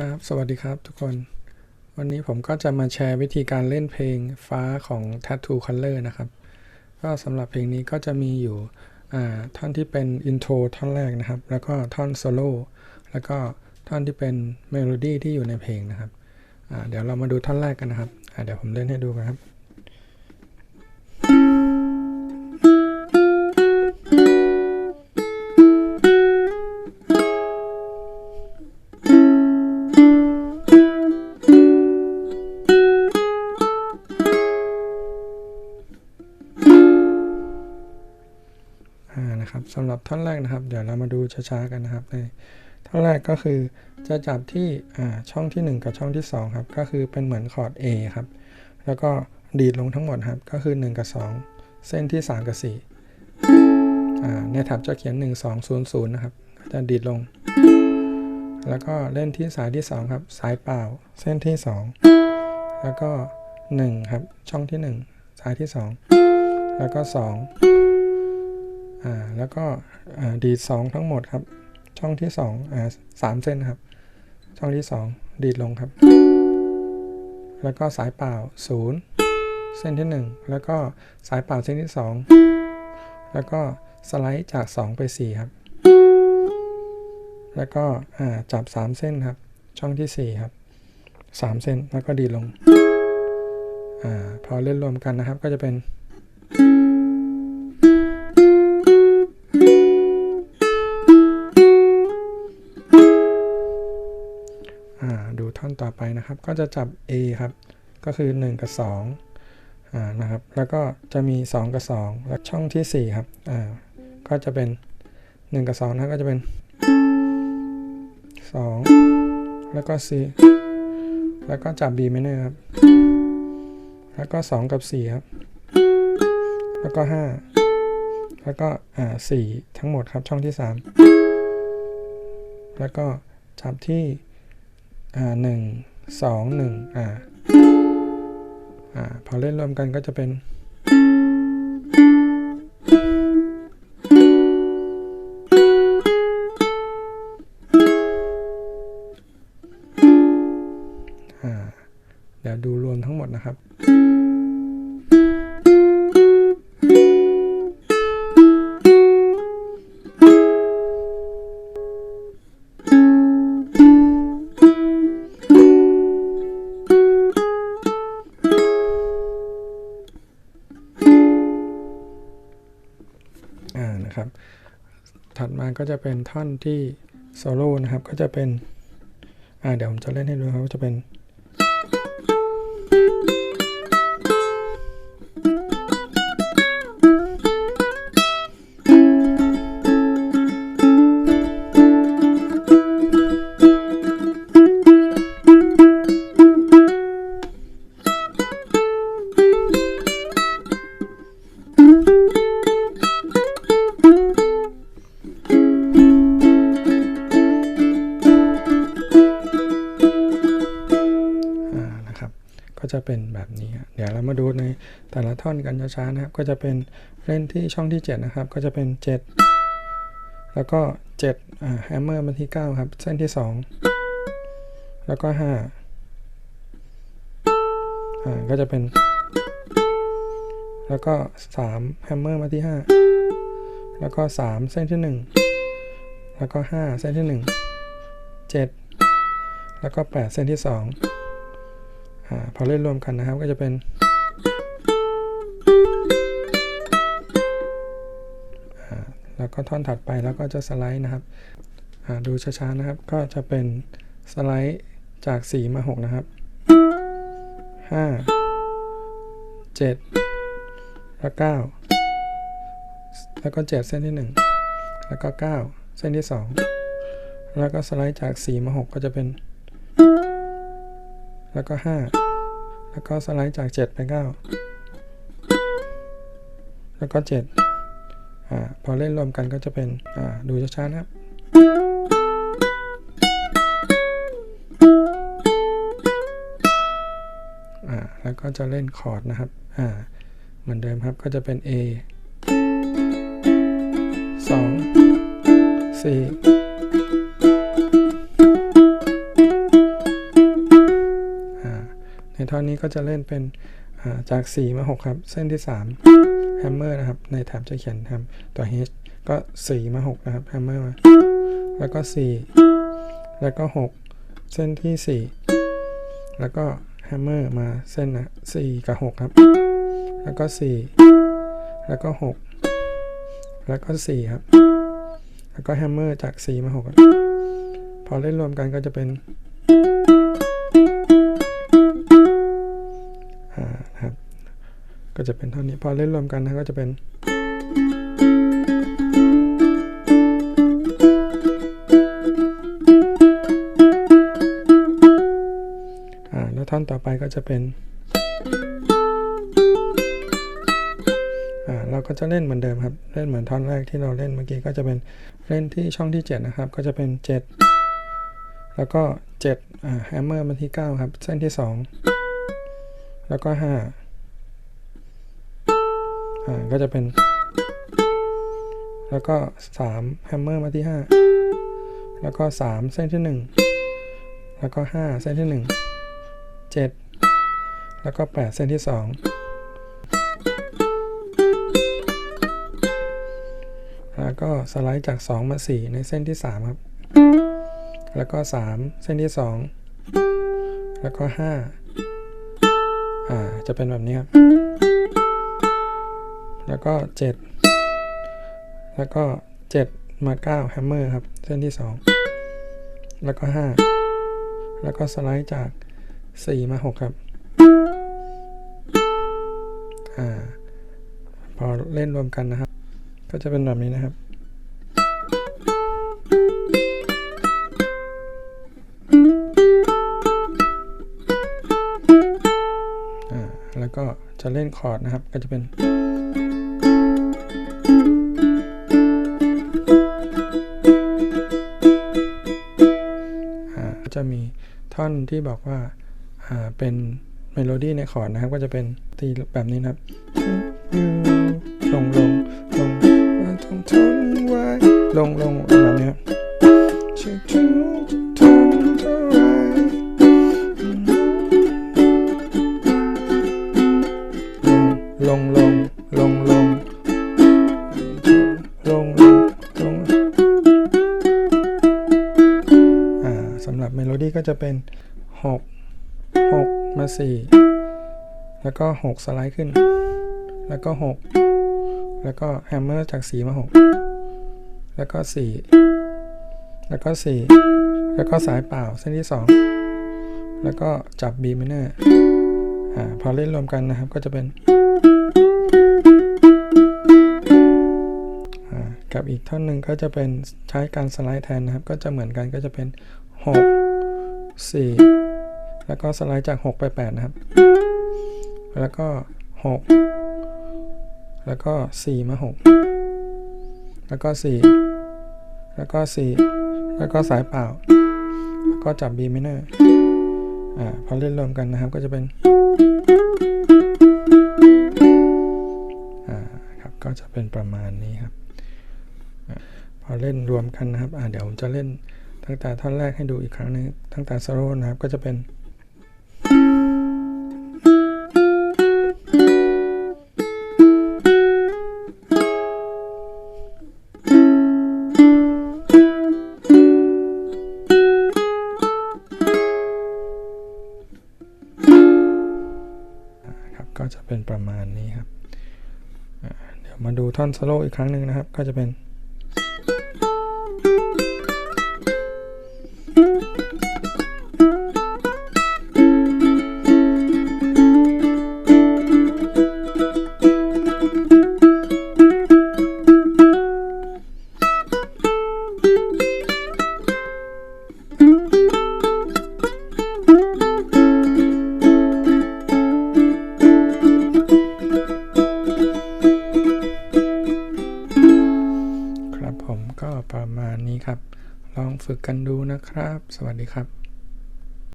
ครับ สวัสดีครับทุกคน วันนี้ผมก็จะมาแชร์วิธีการเล่นเพลงฟ้าของ Tattoo Color นะครับ ก็สำหรับเพลงนี้ก็จะมีอยู่อ่าท่อนที่เป็นอินโทรท่อนแรกนะครับ แล้วก็ท่อนโซโล่แล้วก็ท่อนที่เป็นเมโลดี้ที่อยู่ในเพลงนะครับอ่าเดี๋ยวเรามาดูท่อนแรกกันนะครับอ่าเดี๋ยวผมเล่นให้ดูกันครับ นะครับสำหรับท่อนแรกนะครับ เดี๋ยวเรามาดูช้าๆกันนะครับในท่อนแรกก็คือจะจับที่ช่องที่ 1 กับช่องที่2ครับก็คือเป็นเหมือนคอร์ด A ครับแล้วก็ดีดลงทั้งหมดครับก็คือ 1 กับ 2 เส้นที่ 3 กับ4อ่าในแท็บจะเขียน 1 2 0 0นะครับจะดีดลง แล้วก็เล่นที่สายที่ 2 ครับ สายเปล่า เส้นที่ 2 แล้วก็ 1 ครับ ช่องที่ 1 สายที่ 2 แล้วก็ 2 อ่าแล้วก็อ่าดีดสองทั้งหมดครับ ช่องที่สองอ่าสามเส้นครับ ช่องที่สองดีดลงครับ แล้วก็สายเปล่าศูนย์เส้นที่หนึ่งแล้วก็สายเปล่าเส้นที่สองแล้วก็สไลด์จากสองไปสี่ครับ แล้วก็จับสามเส้นครับ ช่องที่สี่ครับสามเส้นแล้วก็ดีดลงอพอเล่นรวมกันนะครับก็จะเป็น ดูท่อนต่อไปนะครับ ก็จะจับ A ครับ ก็คือ 1 กับ2อ่านะครับ แล้วก็จะมี 2 กับ 2 แล้วช่องที่ 4 ครับอ่าก็จะเป็น 1 กับ 2 นะก็จะเป็น 2 แล้วก็ C แล้วก็จับ B minor ครับ แล้วก็ 2 กับ 4 ครับ แล้วก็ 5 แล้วก็อ่า4ทั้งหมดครับช่องที่ 3 แล้วก็จับที่ อ่าหนึ่งสองหนึ่งอ่าอ่าพอเล่นรวมกันก็จะเป็น ก็จะเป็นท่อนที่โซโล่นะครับ ก็จะเป็น อ่าเดี๋ยวผมจะเล่นให้ดูครับว่าจะเป็น เป็นแบบนี้ เดี๋ยวเรามาดูในแต่ละท่อนกันช้าๆนะครับ ก็จะเป็นเล่นที่ช่องที่ 7 นะครับ ก็จะเป็น 7 แล้วก็7อ่าแฮมเมอร์มาที่ 9 ครับ เส้นที่ 2 แล้วก็5อ่าก็จะเป็น แล้วก็3แฮมเมอร์มาที่ 5 แล้วก็ 3 เส้นที่ 1 แล้วก็ 5 เส้นที่ 1 7 แล้วก็ 8 เส้นที่2อา พอเล่นรวมกันนะครับก็จะเป็นแล้วก็ท่อนถัดไปแล้วก็จะสไลด์นะครับดูช้าๆนะครับก็จะเป็นสไลด์จาก 4 มา 6 นะครับ 5 7 แล้ว 9 แล้วก็ 7 เส้นที่ 1 แล้วก็ 9 เส้นที่ 2 แล้วก็สไลด์จาก 4 มา 6 ก็จะเป็น แล้วก็ 5 แล้วก็สไลด์จาก 7 ไป 9 แล้วก็ 7 อ่า พอเล่นรวมกันก็จะเป็น อ่า ดูช้าๆนะครับอ่าแล้วก็จะเล่นคอร์ดนะครับ อ่า เหมือนเดิมครับ ก็จะเป็น A 2 4 ท่อนนี้ก็จะเล่นเป็นจาก 4 มา 6 ครับ เส้นที่ 3 แฮมเมอร์นะครับ ในแถบจะเขียนทำตัว H ก็ 4 มา 6 นะครับ แฮมเมอร์มา แล้วก็ 4 แล้วก็ 6 เส้นที่ 4 แล้วก็แฮมเมอร์มาเส้นนะ4 กับ 6 ครับ แล้วก็ 4 แล้วก็ 6 แล้วก็ 4 ครับ แล้วก็แฮมเมอร์จาก 4 มา6ครับพอเล่นรวมกันก็จะเป็น ก็จะเป็นเท่านี้พอเล่นรวมกันนะก็จะเป็นแล้วท่อนต่อไปก็จะเป็นเราก็จะเล่นเหมือนเดิมครับ เล่นเหมือนท่อนแรกที่เราเล่นเมื่อกี้ก็จะเป็นเล่นที่ช่องที่ 7 นะครับ ก็จะเป็น 7 แล้วก็7อ่าแฮมเมอร์มาที่ 9 ครับ เส้นที่ 2 แล้วก็ 5 อ่าก็จะเป็น แล้วก็3แฮมเมอร์มาที่ 5 แล้วก็ 3 เส้นที่ 1 แล้วก็ 5 เส้นที่ 1 7 แล้วก็ 8 เส้นที่ 2 แล้วก็สไลด์จาก 2 มา 4 ในเส้นที่ 3 ครับ แล้วก็ 3 เส้นที่ 2 แล้วก็ 5 อ่า จะเป็นแบบนี้ครับ แล้วก็ 7 แล้วก็ 7 มา 9 แฮมเมอร์ครับ เส้นที่ 2 แล้วก็ 5 แล้วก็สไลด์จาก 4 มา 6 ครับ อ่า พอเล่นรวมกันนะครับ ก็จะเป็นแบบนี้นะครับอ่าแล้วก็จะเล่นคอร์ดนะครับ ก็จะเป็น จะมีท่อนที่บอกว่าอ่าเป็นเมโลดี้ในคอร์ดนะครับ ก็จะเป็นตีแบบนี้นะครับลงลงลงว่าต้องทนไว้ลงลงแบบนี้ จะเป็น 6 6 มา 4 แล้วก็ 6 สไลด์ขึ้น แล้วก็ 6 แล้วก็แฮมเมอร์จาก 4 มา 6 แล้วก็ 4 แล้วก็ 4 แล้วก็สายเปล่าเส้นที่ 2 แล้วก็จับ B minor อ่าพอเล่นรวมกันนะครับก็จะเป็นกับอีกท่อนหนึ่งก็จะเป็นใช้การสไลด์แทนนะครับ ก็จะเหมือนกันก็จะเป็น 6 4 แล้วก็สไลด์จาก 6 ไป 8 นะครับ แล้วก็ 6 แล้วก็ 4 มา 6 แล้วก็ 4 แล้วก็ 4 แล้วก็สายเปล่า แล้วก็จับ B minor อ่าพอเล่นรวมกันนะครับก็จะเป็นอ่าครับก็จะเป็นประมาณนี้ครับอพอเล่นรวมกันนะครับอ่าเดี๋ยวผมจะเล่น ตั้งแต่ท่อนแรกให้ดูอีกครั้งหนึงตั้งแต่โซโลนะครับก็จะเป็นครับก็จะเป็นประมาณนี้ครับ เดี๋ยวมาดูท่อนโซโลอีกครั้งหนึ่งนะครับ ก็จะเป็น สวัสดีครับ